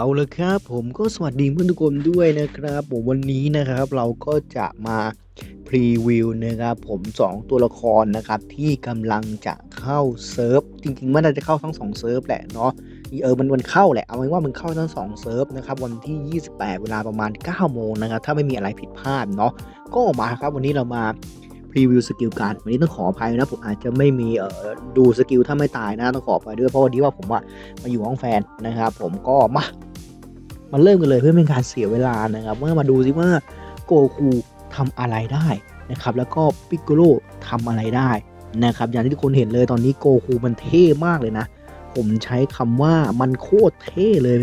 เอาละครับ ผมก็สวัสดีเพื่อนทุกคนด้วยนะครับผมวันนี้นะครับเราก็จะมาพรีวิวนะครับผม2 ตัวละครนะครับที่กำลังจะเข้าเซิร์ฟจริงๆมันน่าจะเข้าทั้ง2เซิร์ฟแหละเนาะเออมันมันเข้าแหละเอาไว้ว่ามันเข้าทั้ง2เซิร์ฟนะครับวันที่ 28 เวลาประมาณ 9 โมงนะครับถ้าไม่มีอะไรผิดพลาดเนาะก็ออกมาครับวันนี้เรามาพรีวิวสกิลการดวันนี้ต้องขออภัยนะผมอาจจะไม่มีเอ่อดูสกิลถ้าไม่ตายนะต้องขออภัยด้วยเพราะวันนี้ว่าผมอะมาอยู่ห้องแฟนนะครับผมก็มา มาเริ่มกันเลยเพื่อเป็นการเสียเวลานะครับเมื่อมาดูซิว่าโกคูทำอะไรได้นะครับแล้วก็ปิกโกโลทำอะไรได้นะครับอย่างที่ทุกคนเห็นเลยตอนนี้โกคูมันเท่มากเลยนะ ผมใช้คำว่ามันโคตรเท่เลย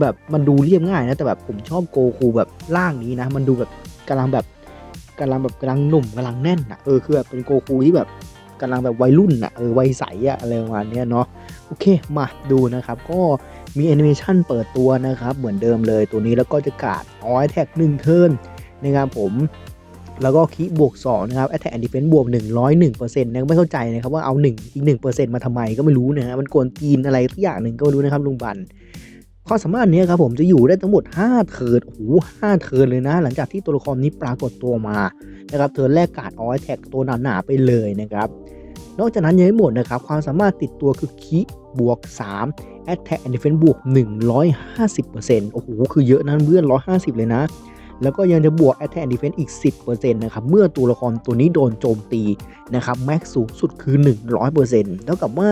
แบบมันดูเรียบง่ายนะแต่แบบผมชอบโกคูแบบร่างนี้นะ มันดูแบบกำลังแบบกำลังแบบกำลังหนุ่มกำลังแน่นอะเออคือแบบเป็นโกคูที่แบบกำลังแบบวัยรุ่นอะเออวัยใสอะอะไรประมาณเนี้ยเนาะโอเคมาดูนะครับ ก็ มีแอนิเมชันเปิดตัวนะครับ เหมือนเดิมเลยตัวนี้แล้วก็จะกาดออยแท็กหนึ่งเทิร์นนะครับผม แล้วก็คีบวก2นะครับ Attack and Defense บวก 101%นะไม่เข้าใจนะครับว่าเอา 1 อีก 1%มาทำไมก็ไม่รู้นะฮะมันกวนตีนอะไรสักอย่างหนึ่งก็ไม่รู้นะครับลุงบันความสามารถนี้ครับผมจะอยู่ได้ทั้งหมด 5 เทิร์นโอ้โห5เทิร์นเลยนะ หลังจากที่ตัวละครนี้ปรากฏตัวมานะครับเทิร์นแรกกาดออยแท็กตัวหนาๆไปเลยนะครับ นอกจากนั้นยังไม่หมดนะครับ ความสามารถติดตัวคือคีบวก 3 Attack and Defense บวก 150%โอ้โห คือเยอะนะเพื่อน 150 เลยนะ แล้วก็ยังจะบวก Attack and Defense อีก 10%นะครับ เมื่อตัวละครตัวนี้โดนโจมตีนะครับแม็กสูงสุดคือ 100%เท่ากับว่า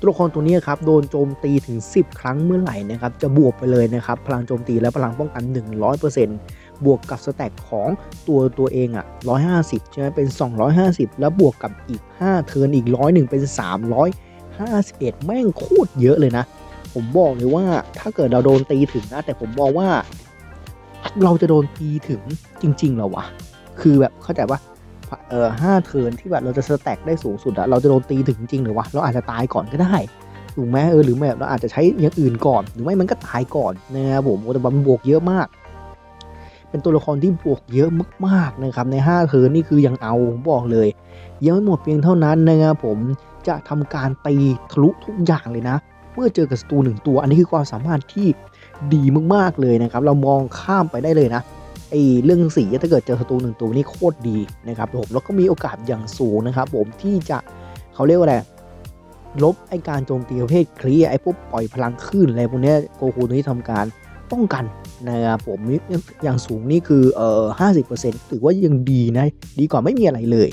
ตัวละครตัวนี้ครับโดนโจมตีถึง 10 ครั้งเมื่อไหร่นะครับจะบวกไปเลยนะครับพลังโจมตีและพลังป้องกัน 100% บวกกับสแต็กของตัวตัวเองอะ150 ใช่ไหมเป็น 250 แล้วบวกกับอีก 5 เทิร์นอีกร้อยหนึ่งเป็น 351 แม่งโคตรเยอะเลยนะ ผมบอกเลยว่าถ้าเกิดเราโดนตีถึงนะ แต่ผมบอกว่า เราจะโดนตีถึงจริงๆหรอวะ คือแบบเข้าใจว่าเออห้าเทิร์นที่แบบเราจะสแต็กได้สูงสุดอะเราจะโดนตีถึงจริงหรือวะเราอาจจะตายก่อนก็ได้ถูกไหมเออหรือไม่แบบเราอาจจะใช้อย่างอื่นก่อน หรือไม่มันก็ตายก่อนนะครับผมอ้แต่มันบวกเยอะมาก เป็นตัวละครที่บวกเยอะมากๆนะครับใน5เทิร์นนี่คือยังเอาบอกเลย ยังไม่หมดเพียงเท่านั้นนะครับผมจะทำการตีทะลุทุกอย่างเลยนะ เมื่อเจอกับศัตรูหนึ่งตัว อันนี้คือความสามารถที่ดีมากๆเลยนะครับ เรามองข้ามไปได้เลยนะไอเรื่องสีถ้าเกิดเจอศัตรูหนึ่งตัวนี่โคตรดีนะครับผมแล้วก็มีโอกาสอย่างสูงนะครับ ผมที่จะเขาเรียกว่าอะไรลบไอการโจมตีประเภทเคลียไอพวกปล่อยพลังขึ้นอะไรพวกนี้โกคูนี้ทำการป้องกัน นะครับผมอย่างสูงนี่คือเอ่อห้าสิบเปอร์เซ็นต์ถือว่ายังดีนะดีกว่าไม่มีอะไรเลย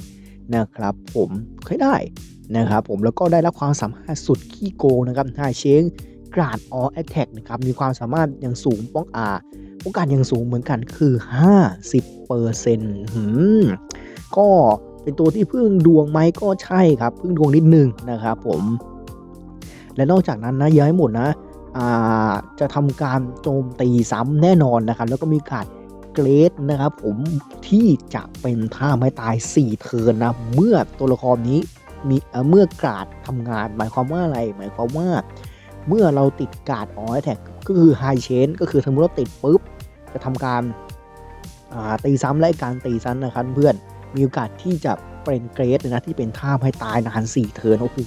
นะครับผมใช้ได้นะครับผมแล้วก็ได้รับความสามารถสุดขี้โกงนะครับไฮเชงกราดออแอตแทกนะครับมีความสามารถอย่างสูงป้องอาโอกาสอย่างสูงเหมือนกันคือ 50เปอร์เซ็นต์ก็เป็นตัวที่พึ่งดวงไหมก็ใช่ครับพึ่งดวงนิดนึงนะครับผมและนอกจากนั้นนะย้ายหมดนะ จะทำการโจมตีซ้ำแน่นอนนะครับ แล้วก็มีการเกรดนะครับผมที่จะเป็นท่าไม้ตาย 4 เทินนะ เมื่อตัวละครนี้มีเมื่อกาดทำงาน หมายความว่าอะไร หมายความว่า เมื่อเราติดกาดออแท็กก็คือไฮเชนก็คือสมมติเราติดปุ๊บ จะทำการตีซ้ำและการตีซ้ำนะครับเพื่อนมีโอกาสที่จะเป็นเกรดนะที่เป็นท่าไม้ตายนาน 4 เทินโอ้โห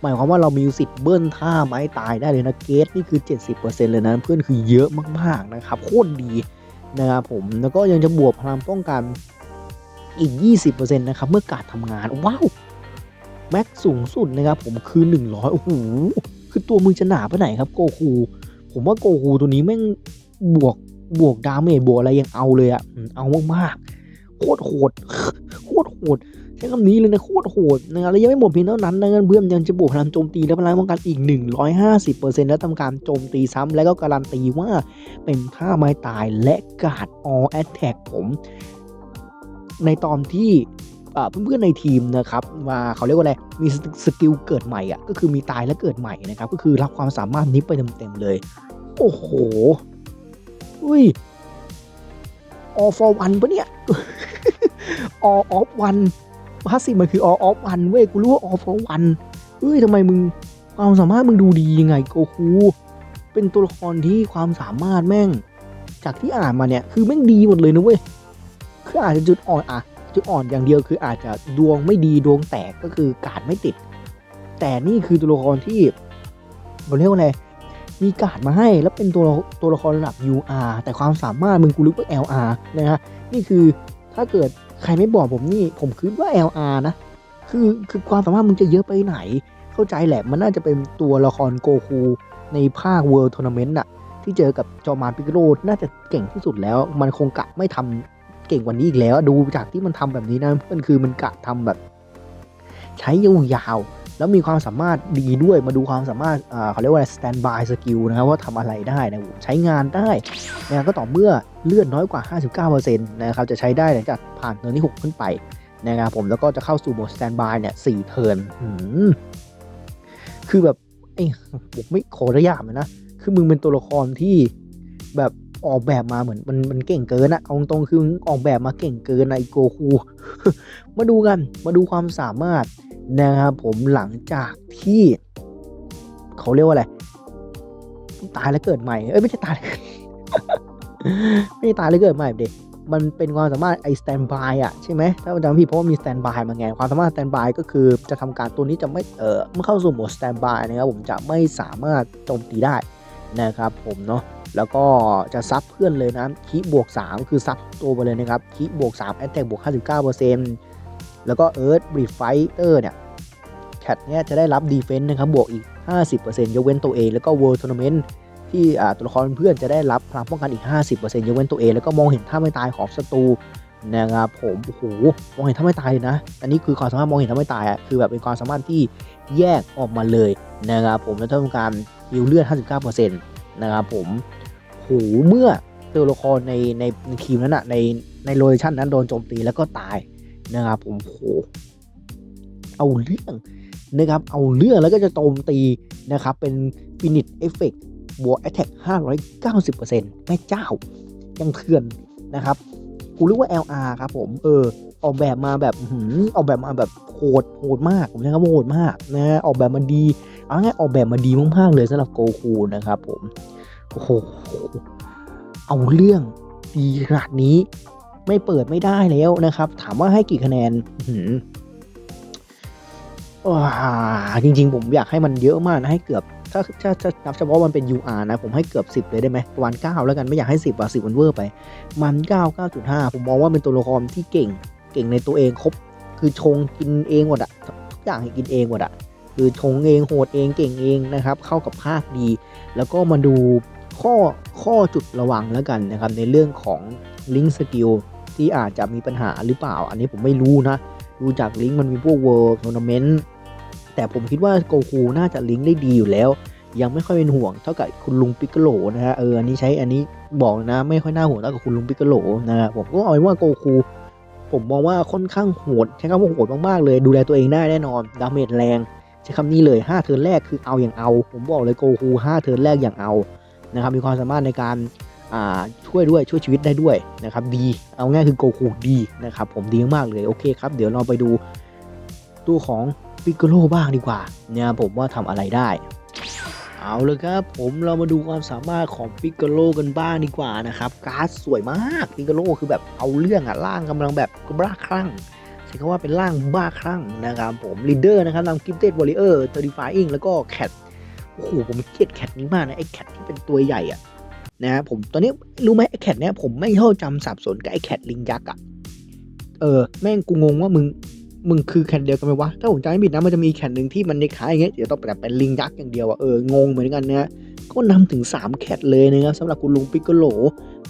หมายความว่าเรามีสิทธิ์เบิ้ลท่าไม้ตายได้เลยนะเกรดนี่คือ 70%เลยนะเพื่อนคือเยอะมากๆนะครับโคตรดีนะครับผมแล้วก็ยังจะบวกพลังป้องกันอีก 20%นะครับเมื่อการทำงานว้าวแม็กสูงสุดนะครับผมคือ 100 โอ้โห คือตัวมึงจะหนาไปไหนครับโกคู ผมว่าโกคูตัวนี้แม่งบวกบวกดาเมจบวกอะไรยังเอาเลยอะเอามากๆโคตรโหดโคตรโหด ใช้คำนี้เลยนะโคตรโหดนะครับแล้วยังไม่หมดเพียงเท่านั้นนะเพื่อนยังจะบวกพลังโจมตีและพลังป้องกันอีก 150%แล้วทำการโจมตีซ้ำแล้วก็การันตีว่าเป็นท่าไม้ตายและการ์ดออแอตแทกผม ในตอนที่เพื่อนๆในทีมนะครับมาเขาเรียกว่าอะไรมีสกิลเกิดใหม่อะก็คือมีตายและเกิดใหม่นะครับก็คือรับความสามารถนี้ไปเต็มๆเลย โอ้โหอุ้ย all for one ปะเนี่ย all of one พาสซีมันคือ all of one เว้ยกูรู้ว่า all for one เฮ้ยทำไมมึงความสามารถมึงดูดียังไงโกคูเป็นตัวละครที่ความสามารถแม่ง จากที่อ่านมาเนี่ยคือแม่งดีหมดเลยนะเว้ยคืออาจจะจุดอ่อนอะจุดอ่อนอย่างเดียวคืออาจจะดวงไม่ดีดวงแตกก็คือการไม่ติด แต่นี่คือตัวละครที่เราเรียกว่าอะไรมีการ์ดมาให้แล้วเป็นตัวตัวละครระดับ UR แต่ความสามารถมึงกูรู้ว่า LR นะฮะนี่คือถ้าเกิด ใครไม่บอกผมนี่ ผมคิดว่า LR นะ คือคือความสามารถมึงจะเยอะไปไหน เข้าใจแหละ มันน่าจะเป็นตัวละครโกคูในภาคเวิลด์ทัวร์นาเมนต์น่ะที่เจอกับจอมานปิกโรน่าจะเก่งที่สุดแล้ว มันคงกะไม่ทำเก่งกว่านี้อีกแล้ว ดูจากที่มันทำแบบนี้นะ มันคือมันกะทำแบบ ใช้ยาวๆ แล้วมีความสามารถดีด้วยมาดูความสามารถเขาเรียกว่า stand by skill นะครับว่าทำอะไรได้นะใช้งานได้นะก็ต่อเมื่อเลื่อนน้อยกว่า 59%นะครับจะใช้ได้หลังจากผ่านเทิร์นที่ 6 ขึ้นไปนะครับผมแล้วก็จะเข้าสู่โหมด stand by เนี่ย4เทิร์นคือแบบไอ้ผมไม่ขอระยะเลยนะ คือมึงเป็นตัวละครที่แบบ ออกแบบมาเหมือนมันมันเก่งเกินอะเอาตรงคือออกแบบมาเก่งเกินอะไอโกคู มาดูกันมาดูความสามารถนะครับผมหลังจากที่ เขาเรียกว่าอะไร ตายแล้วเกิดใหม่ เอ้ยไม่ใช่ตาย ไม่ใช่ตายแล้วเกิดใหม่เด็กมันเป็นความสามารถไอสแตนบายอะใช่ไหมถ้าจำไม่ผิดเพราะว่ามีสแตนบายมาไง ความสามารถสแตนบายก็คือจะทำการตัวนี้จะไม่เออเมื่อเข้าสู่โหมดสแตนบายนะครับผมจะไม่สามารถโจมตีได้นะครับผมเนาะ แล้วก็จะซับเพื่อนเลยนะคีบวก 3 คือซับตัวไปเลยนะครับคีบวก3แอตแทกบวก 59%แล้วก็เอิร์ธบรีไฟเตอร์เนี่ยแคทเนี่ยจะได้รับดีเฟนต์นะครับบวกอีก 50%ยกเว้นตัวเองแล้วก็ World Tournament ที่ตัวละครเพื่อนจะได้รับพลังป้องกันอีก 50%ยกเว้นตัวเองแล้วก็มองเห็นท่าไม่ตายของศัตรูนะครับผมโอ้โหมองเห็นท่าไม่ตายเลยนะ อันนี้คือความสามารถมองเห็นท่าไม่ตายอะคือแบบเป็นความสามารถที่แยกออกมาเลยนะครับผมแล้วต้องการฮิวเลือด 59%นะครับผม โหเมื่อตัวละครในในในทีมนั้นอะในในโลเคชั่นนั้นโดนโจมตีแล้วก็ตายนะครับผมโหเอาเรื่องนะครับเอาเรื่องแล้วก็จะโจมตีนะครับ เป็นฟินิชเอฟเฟกต์บวกแอตแทก590%แม่เจ้า ยังเถื่อนนะครับกูเรียกว่า LR ครับผม เออ ออกแบบมาแบบหืมออกแบบมาแบบโหดโหดมาก ผมใช้คำว่าโหดมากนะ ออกแบบมาดีเอาง่ายออกแบบมาดีมากๆเลยสำหรับโกคูนะครับผม โอ้โหเอาเรื่องดีขนาดนี้ไม่เปิดไม่ได้แล้วนะครับ ถามว่าให้กี่คะแนนหืมว้าจริง ๆ ผมอยากให้มันเยอะมากนะให้เกือบ ถ้าถ้าถ้านับเฉพาะมันเป็น UR นะ ผมให้เกือบ 10 เลยได้ไหมประมาณ9แล้วกันไม่อยากให้ 10อะ10มันเวอร์ไป มัน 9 9.5 ผมมองว่าเป็นตัวละครที่เก่ง เก่งในตัวเองครบ คือชงกินเองหมดอะทุกอย่างให้กินเองหมดอะคือชงเองโหดเองเก่งเองนะครับ เข้ากับภาคดี แล้วก็มาดู ข้อข้อจุดระวังแล้วกันนะครับ ในเรื่องของลิงก์สกิลที่อาจจะมีปัญหาหรือเปล่า อันนี้ผมไม่รู้นะ ดูจากลิงก์มันมีพวก World Tournament แต่ผมคิดว่าโกคูน่าจะลิงก์ได้ดีอยู่แล้ว ยังไม่ค่อยเป็นห่วงเท่ากับคุณลุงปิกโกโลนะฮะเอออันนี้ใช้อันนี้บอกนะไม่ค่อยน่าห่วงเท่ากับคุณลุงปิกโกโลนะฮะผมก็เอาไว้ว่าโกคูผมมองว่าค่อนข้างโหดใช้คำว่าโหดมากๆเลยดูแลตัวเองได้แน่นอนดาเมจแรงใช้คำนี้เลย 5 เทิร์นแรกคือเอาอย่างเอา ผมบอกเลยโกคู5เทิร์นแรกอย่างเอา นะครับมีความสามารถในการช่วยด้วยช่วยชีวิตได้ด้วยนะครับดีเอาง่ายคือโกคูดีนะครับผมดีมากเลยโอเคครับ เดี๋ยวเราไปดูตัวของปิกโกโลบ้างดีกว่าเนี่ยผมว่าทำอะไรได้ เอาเลยครับผมเรามาดูความสามารถของปิกโกโลกันบ้างดีกว่านะครับการ์ดสวยมากปิกโกโลคือแบบเอาเรื่องอะร่างกำลังแบบบ้าคลั่งใช้คำว่าเป็นร่างบ้าคลั่งนะครับผมลีดเดอร์นะครับนำกิฟเต็ดวอลเลอร์เทอร์ดิฟายอิงแล้วก็แคท โอ้โหผมเกลียดแคทนี้มากนะไอ้แคทที่เป็นตัวใหญ่อะนะ ผมตอนนี้รู้ไหมไอ้แคทเนี้ยผมไม่เข้าจำสับสนกับไอ้แคทลิงยักษ์อะเออแม่งกูงงว่ามึงมึงคือแคนเดียวกันไหมวะถ้าผมจำไม่ผิดนะมันจะมีแคนหนึ่งที่มันในขายอย่างเงี้ยเดี๋ยวต้องแบบเป็นลิงยักษ์อย่างเดียวอะเอองงเหมือนกันนะก็นำถึง 3 แคทเลยนะครับสำหรับคุณลุงปิกโกโล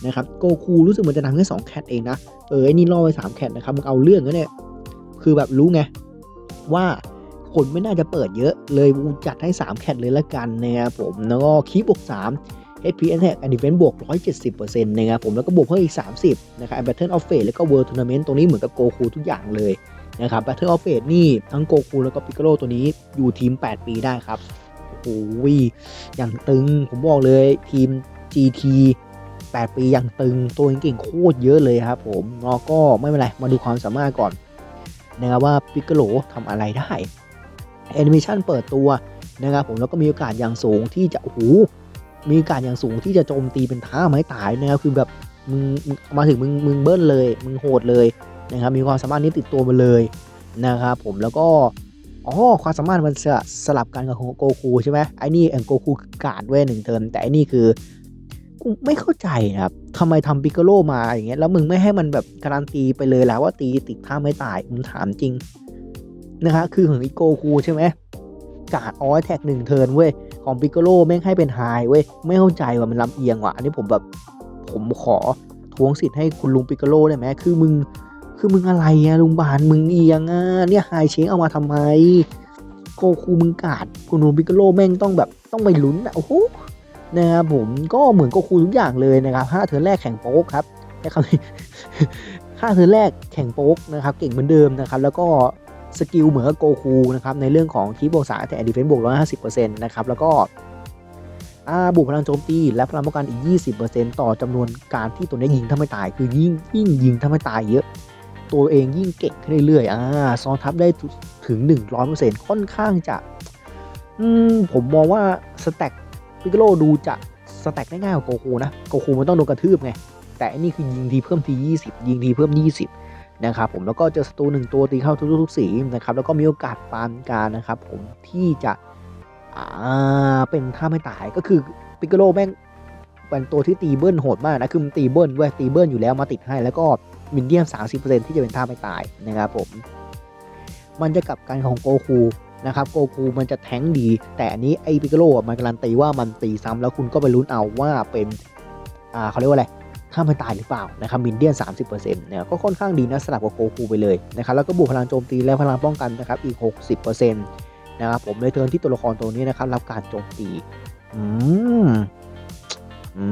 นะครับโกคูรู้สึกมันจะนำแค่2แคทเองนะเออไอ้นี่ล่อไป3แคทนะครับมึงเอาเรื่องก็เนี่ยคือแบบรู้ไงว่า คนไม่น่าจะเปิดเยอะเลยกูจัดให้ 3 แคทเลยละกันนะครับผม แล้วก็คีบวก3 HP Attack and Defense บวก 170%นะครับผม แล้วก็บวกเพิ่มอีก 30 นะครับ Battle of Fate แล้วก็ World Tournament ตรงนี้เหมือนกับโกคูทุกอย่างเลยนะครับ Battle of Fate นี่ทั้งโกคูแล้วก็ปิกโกโลตัวนี้อยู่ทีม 8 ปีได้ครับโอ้โหอย่างตึงผมบอกเลยทีม GT 8 ปีอย่างตึงตัวเก่งโคตรเยอะเลยครับผมแล้วก็ไม่เป็นไร มาดูความสามารถก่อนนะครับว่าปิกโกโลทำอะไรได้ แอนิเมชันเปิดตัวนะครับผมแล้วก็มีโอกาสอย่างสูงที่จะโอ้โหมีโอกาสอย่างสูงที่จะโจมตีเป็นท่าไม้ตายนะครับคือแบบมึงมาถึงมึงมึงเบิ้ลเลยมึงโหดเลยนะครับมีความสามารถนี้ติดตัวมาเลยนะครับผมแล้วก็อ๋อความสามารถมันสลับสลับกันกับของโกคูใช่ไหมไอ้นี่แองโกคูคือการ์ดเว้ยหนึ่งเทิร์นแต่อันนี้คือกูไม่เข้าใจนะครับทำไมทำปิกโลมาอย่างเงี้ยแล้วมึงไม่ให้มันแบบการันตีไปเลยแล้วว่าตีติดท่าไม่ตายผมถามจริง นะคะคือของอีโกคูใช่ไหมการ์ดออแท็กหนึ่งเทิร์นเว้ย ของปิกโลแม่งให้เป็นไฮเว้ย ไม่เข้าใจว่ามันลำเอียงว่ะ อันนี้ผมแบบ ผมขอทวงสิทธิ์ให้คุณลุงปิกโลได้ไหมคือมึง คือมึงอะไรอะลุงบานมึงเอียงอะเนี่ยไฮเชคเอามาทำไม โกคูมึงกาดคุณนูบิกโลแม่งต้องแบบต้องไปลุ้นอะโอ้โหนะครับผมก็เหมือนโกคูทุกอย่างเลยนะครับห้าเทิร์นแรกแข่งโป๊กครับนะครับห้าเทิร์นแรกแข่งโป๊กนะครับ เก่งเหมือนเดิมนะครับ แล้วก็ สกิลเหมือนกับโกคูนะครับในเรื่องของคีย์บวกสาแต่ดีเฟนซ์บวกร้อยห้าสิบเปอร์เซ็นต์นะครับแล้วก็อาบุกพลังโจมตี และพลังป้องกันอีก 20%ต่อจำนวนการที่ตัวนี้ยิงถ้าไม่ตาย คือยิ่งยิ่งยิงถ้าไม่ตายเยอะ ตัวเองยิ่งเก่งขึ้นเรื่อยๆอ่าซ้อนทับได้ถึง 100%ค่อนข้างจะอืมผมมองว่าสแต็กพิกโลดูจะสแต็กได้ง่ายกว่าโกคูนะโกคูมันต้องโดนกระทืบไง แต่อันนี้คือยิงทีเพิ่มที 20 ยิงทีเพิ่ม 20 นะครับผมแล้วก็เจอศัตรูหนึ่งตัวตีเข้าทุกๆสีนะครับแล้วก็มีโอกาสปานการนะครับผมที่จะอ่าเป็นท่าไม่ตายก็คือพิกโลแม่งเป็นตัวที่ตีเบิ้ลโหดมากนะคือมันตีเบิ้ลเว้ยตีเบิ้ลอยู่แล้วมาติดให้แล้วก็มินเดียม 30%ที่จะเป็นท่าไม่ตายนะครับผมมันจะกลับกันของโกคูนะครับโกคูมันจะแทงดี แต่อันนี้ไอพิกโลมันการันตีว่ามันตีซ้ำแล้วคุณก็ไปลุ้นเอาว่าเป็นอ่าเขาเรียกว่าอะไร ท่าไม่ตายหรือเปล่านะครับมินเดียน 30%เนี่ยก็ค่อนข้างดีนะสลับกับโกคูไปเลยนะครับแล้วก็บวกพลังโจมตีและพลังป้องกันนะครับอีก 60%นะครับผมในเทิร์นที่ตัวละครตัวนี้นะครับรับการโจมตีอืมอื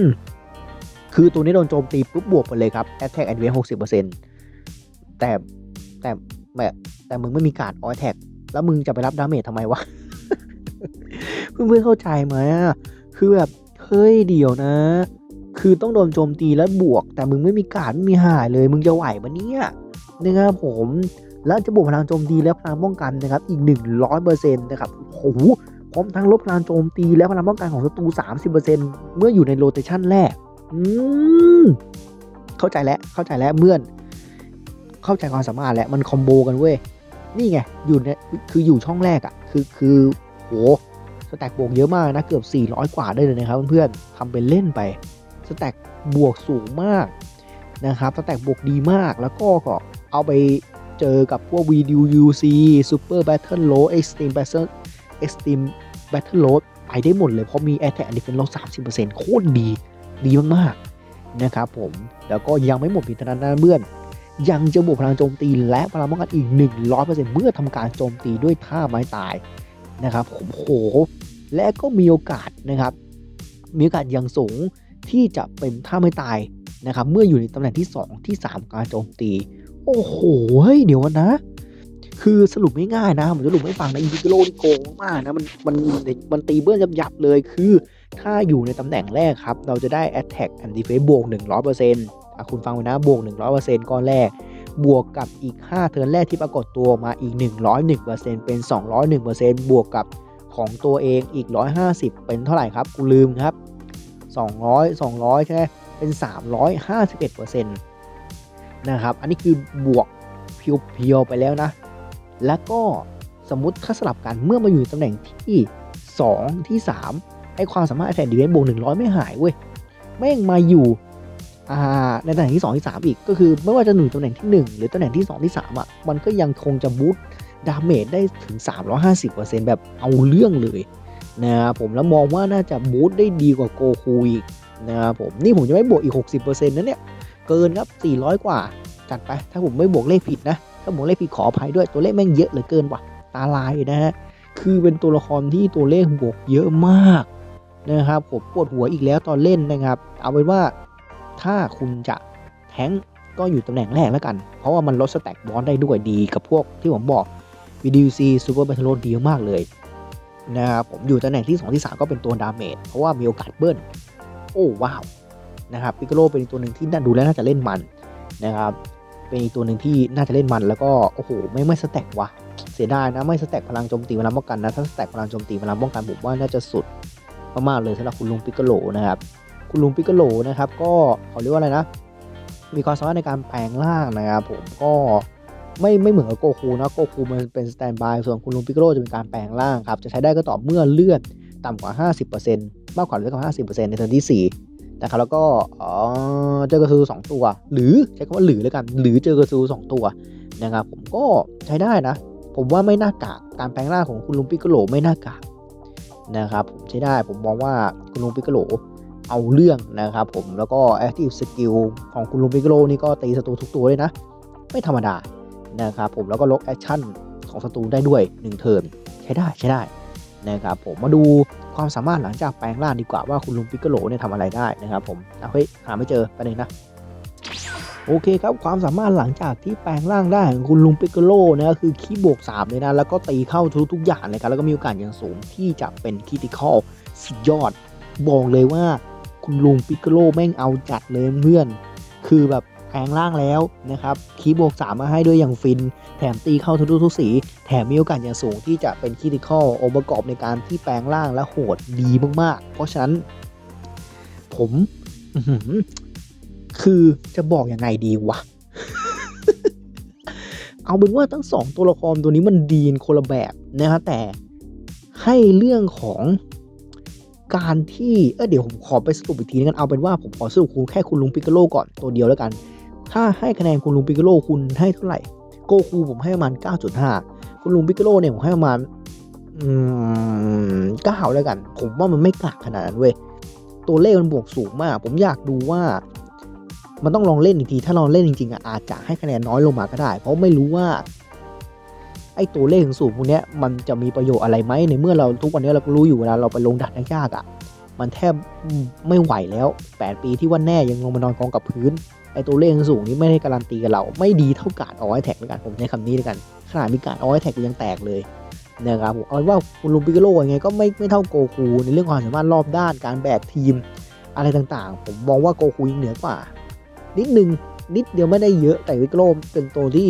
มคือตัวนี้โดนโจมตีปุ๊บบวกไปเลยครับ attack advance หกสิบเปอร์เซ็นต์แต่แต่แบบแต่มึงไม่มีการออ attack แล้วมึงจะไปรับดาเมจทำไมวะ เพื่อนๆเข้าใจไหมคือแบบ เฮ้ยเดี๋ยวนะ คือต้องโดนโจมตีแล้วบวก แต่มึงไม่มีการไม่มีหายเลย มึงจะไหวปะเนี่ยนะครับผมแล้วจะบวกพลังโจมตีและพลังป้องกันนะครับอีก 100%นะครับโอ้โหพร้อมทั้งลบพลังโจมตีและพลังป้องกันของศัตรู 30%เมื่ออยู่ในโรเตชันแรก อืม เข้าใจแล้ว เข้าใจแล้วเมื่อน เข้าใจความสามารถแล้ว มันคอมโบกันเว้ย นี่ไง อยู่เนี่ย คืออยู่ช่องแรกอะ่ะ คือ คือโหสแต็กบกเยอะมากนะ เกือบ 400 กว่าได้เลยนะครับเพื่อนๆทำเป็นเล่นไป สแต็กบวกสูงมากนะครับสแต็กบวกดีมาก แล้วก็ก็เอาไปเจอกับพวก VDUC Super Battle Load Extreme Battle Extreme Battle Load ไปได้หมดเลย เพราะมี Attack and Defense ลด30%โคตรดี ดีมากๆนะครับผม แล้วก็ยังไม่หมดเพียงเท่านั้นเพื่อน ยังจะบวกพลังโจมตีและพลังป้องกันอีก 100%เมื่อทำการโจมตีด้วยท่าไม้ตายนะครับผมโห และก็มีโอกาสนะครับ มีโอกาสย่างสูง ที่จะเป็นท่าไม้ตายนะครับ เมื่ออยู่ในตำแหน่งที่ 2 ที่ 3 การโจมตี โอ้โหเฮ้ยเดี๋ยวนะ คือสรุปไม่ง่ายนะผมจะสรุปให้ฟังนะอินฟิกโลนี่โกงมากนะมันมันมันตีเบื้องยับๆเลยคือถ้าอยู่ในตำแหน่งแรกครับ เราจะได้ Attack and Defense บวก 100%อะคุณฟังไว้นะ บวก 100%ก้อนแรก บวกกับอีก 5 เทิร์นแรกที่ปรากฏตัวมาอีก 101%เป็น 201%บวกกับของตัวเองอีก 150 เป็นเท่าไหร่ครับ กูลืมครับ 200 200 ใช่ไหมเป็น 351%นะครับ อันนี้คือบวกเพียวๆไปแล้วนะ แล้วก็สมมติถ้าสลับกันเมื่อมาอยู่ตำแหน่งที่ 2 ที่3ไอความสามารถแทนดีเวนบวก100 ไม่หายเว้ย แม่งมาอยู่ในตำแหน่งที่ 2 ที่ 3 อีก ก็คือไม่ว่าจะหนุนตำแหน่งที่ 1 หรือตำแหน่งที่ 2 ที่ 3อะมันก็ยังคงจะบูตดาเมจได้ถึง 350%แบบเอาเรื่องเลย นะครับผมแล้วมองว่าน่าจะบูตได้ดีกว่าโกคูอีกนะครับผมนี่ผมจะไม่บวกอีก 60%นะเนี่ย เกินครับ 400 กว่า จัดไป ถ้าผมไม่บวกเลขผิดนะ ถ้าบวกเลขผิดขออภัยด้วยตัวเลขแม่งเยอะเหลือเกินว่ะ ตาลายนะฮะ คือเป็นตัวละครที่ตัวเลขบวกเยอะมากนะครับผมปวดหัวอีกแล้วตอนเล่นนะครับ เอาเป็นว่าถ้าคุณจะแทงก็อยู่ตำแหน่งแรกแล้วกัน เพราะว่ามันลดสแต็กบอลได้ด้วยดีกับพวกที่ผมบอก VDC Super Battle Road ดีมากเลย นะครับผมอยู่ตำแหน่งที่ 2 ที่ 3 ก็เป็นตัวดาเมจเพราะว่ามีโอกาสเบิ้ลโอ้ว้าวนะครับปิกโลเป็นตัวหนึ่งที่น่าดูแล้วน่าจะเล่นมันนะครับเป็นอีกตัวหนึ่งที่น่าจะเล่นมันแล้วก็โอ้โหไม่ไม่สแต็กว่ะเสียดายนะไม่สแต็กพลังโจมตีพลังป้องกันนะถ้าสแต็กพลังโจมตีพลังป้องกันผมว่าน่าจะสุดมากๆเลยสำหรับคุณลุงปิกโลนะครับคุณลุงปิกโลนะครับก็เขาเรียกว่าอะไรนะ มีความสามารถในการแปลงร่างนะครับผมก็ ไม่ไม่เหมือนกับโกคูนะโกคูมันเป็นสแตนบายส่วนคุณลุงปิกโกโลจะเป็นการแปลงร่างครับ จะใช้ได้ก็ต่อเมื่อเลือดต่ำกว่า 50%มากกว่าหรือเปล่า50%ในเทิร์นที่ 4 นะครับ แล้วก็อ๋อเจอกระซูสองตัว หรือใช้คำว่าหรือแล้วกัน หรือเจอกระซูสองตัวนะครับ ผมก็ใช้ได้นะ ผมว่าไม่น่ากากการแปลงร่างของคุณลุงปิกโกโลไม่น่ากากนะครับ ผมใช้ได้ ผมมองว่าคุณลุงปิกโกโลเอาเรื่องนะครับ ผม แล้วก็ Active Skill ของคุณลุงปิกโกโลนี่ก็ตีศัตรูทุกตัวเลยนะ ไม่ธรรมดา นะครับผมแล้วก็ลดแอคชั่นของศัตรูได้ด้วย1เทิร์นใช้ได้ใช้ได้นะครับผมมาดูความสามารถหลังจากแปลงร่างดีกว่าว่าคุณลุงปิกโกโลเนี่ยทำอะไรได้นะครับผมเอาเฮ้ยหาไม่เจอประเด็นนะโอเคครับความสามารถหลังจากที่แปลงร่างได้ของคุณลุงปิกโกโลนะคือคีย์บวก3เลยนะแล้วก็ตีเข้าทุกทุกอย่างเลยครับแล้วก็มีโอกาสอย่างสูงที่จะเป็นคีติคอลสุดยอดบอกเลยว่าคุณลุงปิกโกโลแม่งเอาจัดเลยเพื่อน คือแบบ แปลงร่างแล้วนะครับคีบวก3มมาให้ด้วยอย่างฟิน แถมตีเข้าทุกทุกสี แถมมีโอกาสอย่างสูงที่จะเป็นคีติคอลองค์ประกอบในการที่แปลงร่างและโหดดีมากๆ เพราะฉะนั้น ผมคือจะบอกยังไงดีวะ เอาเป็นว่าทั้งสองตัวละครตัวนี้มันดีนคนละแบบนะฮะแต่ให้เรื่องของการที่ เออเดี๋ยวผมขอไปสรุปอีกทีนึงกันเอาเป็นว่าผมขอสรุปคุณแค่คุณลุงปิกาโลก่อนตัวเดียวแล้วกัน ถ้าให้คะแนนคุณลุงปิกโลคุณให้เท่าไหร่ โกคูผมให้ประมาณ 9.5 คุณลุงปิกโลเนี่ยผมให้ประมาณอืม9แล้วกัน ผมว่ามันไม่กากขนาดนั้นเว้ย ตัวเลขมันบวกสูงมาก ผมอยากดูว่า มันต้องลองเล่นอีกที ถ้าลองเล่นจริงๆอะอาจจะให้คะแนนน้อยลงมาก็ได้ เพราะไม่รู้ว่า ไอ้ตัวเลขสูงพวกเนี้ยมันจะมีประโยชน์อะไรไหมในเมื่อเราทุกวันนี้เราก็รู้อยู่เวลาเราไปลงดัดยากๆอะ มันแทบไม่ไหวแล้ว 8 ปีที่ว่าแน่ยังลงมานอนกองกับพื้น ไอตัวเลขสูงนี้ไม่ได้การันตีกับเรา ไม่ดีเท่าการออไอแท็กด้วยกันผมใช้คำนี้ด้วยกันขนาดมีการออไอแท็กยังแตกเลยนะครับผมเอาเป็นว่าคุณลุงปิกโลยังไงก็ไม่ไม่เท่าโกคูในเรื่องความสามารถรอบด้านการแบกทีมอะไรต่างๆ ผมมองว่าโกคูยังเหนือกว่า นิดนึงนิดเดียวไม่ได้เยอะแต่วิกโลเป็นตัวที่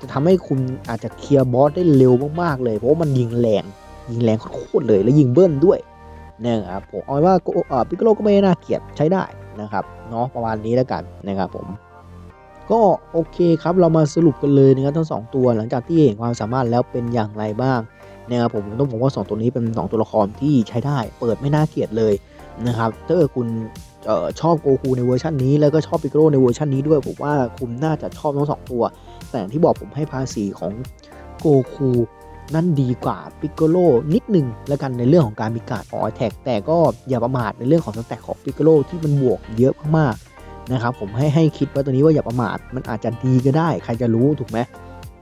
จะทำให้คุณอาจจะเคลียร์บอสได้เร็วมากๆเลย เพราะว่ามันยิงแรงยิงแรงโคตรเลย แล้วยิงเบิ้ลด้วยนะครับผมเอาว่าโกเอ่อปิกโลก็ไม่น่าเกลียดใช้ได้ นะครับเนาะประมาณนี้แล้วกันนะครับผมก็โอเคครับเรามาสรุปกันเลยนะครับทั้งสองตัวหลังจากที่เห็นความสามารถแล้วเป็นอย่างไรบ้างนะครับผมต้องบอกว่าสองตัวนี้เป็นสองตัวละครที่ใช้ได้ เปิดไม่น่าเกลียดเลยนะครับถ้าเกิดคุณออชอบโกคูในเวอร์ชันนี้แล้วก็ชอบปิกโลในเวอร์ชันนี้ด้วยผมว่าคุณน่าจะชอบทั้งสองตัว แต่ที่บอกผมให้ภาษีของโกคู นั่นดีกว่าปิกโลนิดหนึ่งแล้วกันในเรื่องของการมีการออแท็กแต่ก็อย่าประมาทในเรื่องของสแต็กของปิกโลที่มันบวกเยอะมากๆนะครับผมให้ให้คิดว่าตัวนี้ว่าอย่าประมาทมันอาจจะดีก็ได้ ใครจะรู้ถูกไหม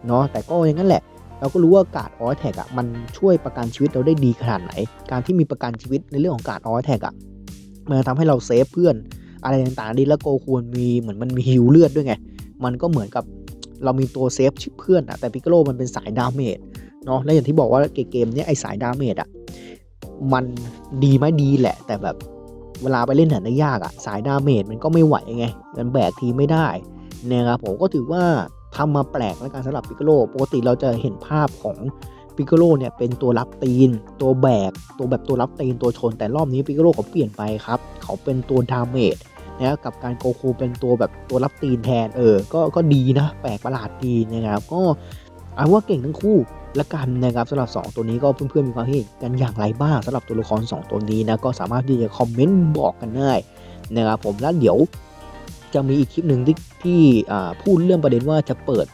เนาะแต่ก็อย่างนั้นแหละ เราก็รู้ว่าการออแท็กอะมันช่วยประกันชีวิตเราได้ดีขนาดไหน การที่มีประกันชีวิตในเรื่องของการออแท็กอะมันจะทำให้เราเซฟเพื่อนอะไรต่างๆดีแล้วโกควรมีเหมือนมันมีฮิวเลือดด้วยไง มันก็เหมือนกับเรามีตัวเซฟเพื่อนอะแต่พิกโลมันเป็นสายดาเมจ เนาะและอย่างที่บอกว่าเกมเนี้ยไอสายดาเมจอะมันดีไหมดีแหละ แต่แบบเวลาไปเล่นหนังยากอะสายดาเมจมันก็ไม่ไหวไงมันแบกทีไม่ได้นะครับผมก็ถือว่าทำมาแปลกแล้วกันสำหรับพิกโลปกติเราจะเห็นภาพของพิกโลเนี่ยเป็นตัวรับตีน ตัวแบก ตัวแบบตัวรับตีนตัวชน แต่รอบนี้พิกโลเขาเปลี่ยนไปครับ เขาเป็นตัวดาเมจนะกับการโกคูเป็นตัวแบบตัวรับตีนแทนเออ ก็ก็ดีนะ แปลกประหลาดดีนะครับก็เอาว่าเก่งทั้งคู่ และกันนะครับสำหรับ 2 ตัวนี้ก็เพื่อนๆมีความคิดกันอย่างไรบ้างสำหรับตัวละคร 2 ตัวนี้นะก็สามารถที่จะคอมเมนต์บอกกันได้นะครับผมแล้วเดี๋ยวจะมีอีกคลิปหนึ่งที่ที่พูดเรื่องประเด็นว่าจะเปิด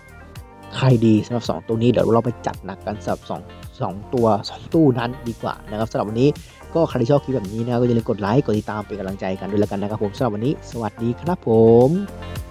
ใครดีสำหรับ 2 ตัวนี้เดี๋ยวเราไปจัดหนักกันสำหรับ2 2ตัว 2 ตู้นั้นดีกว่านะครับสำหรับวันนี้ก็ใครที่ชอบคลิปแบบนี้นะก็อย่าลืมกดไลค์กดติดตามเป็นกำลังใจกันด้วยแล้วกันนะครับผมสำหรับวันนี้ สวัสดีครับผม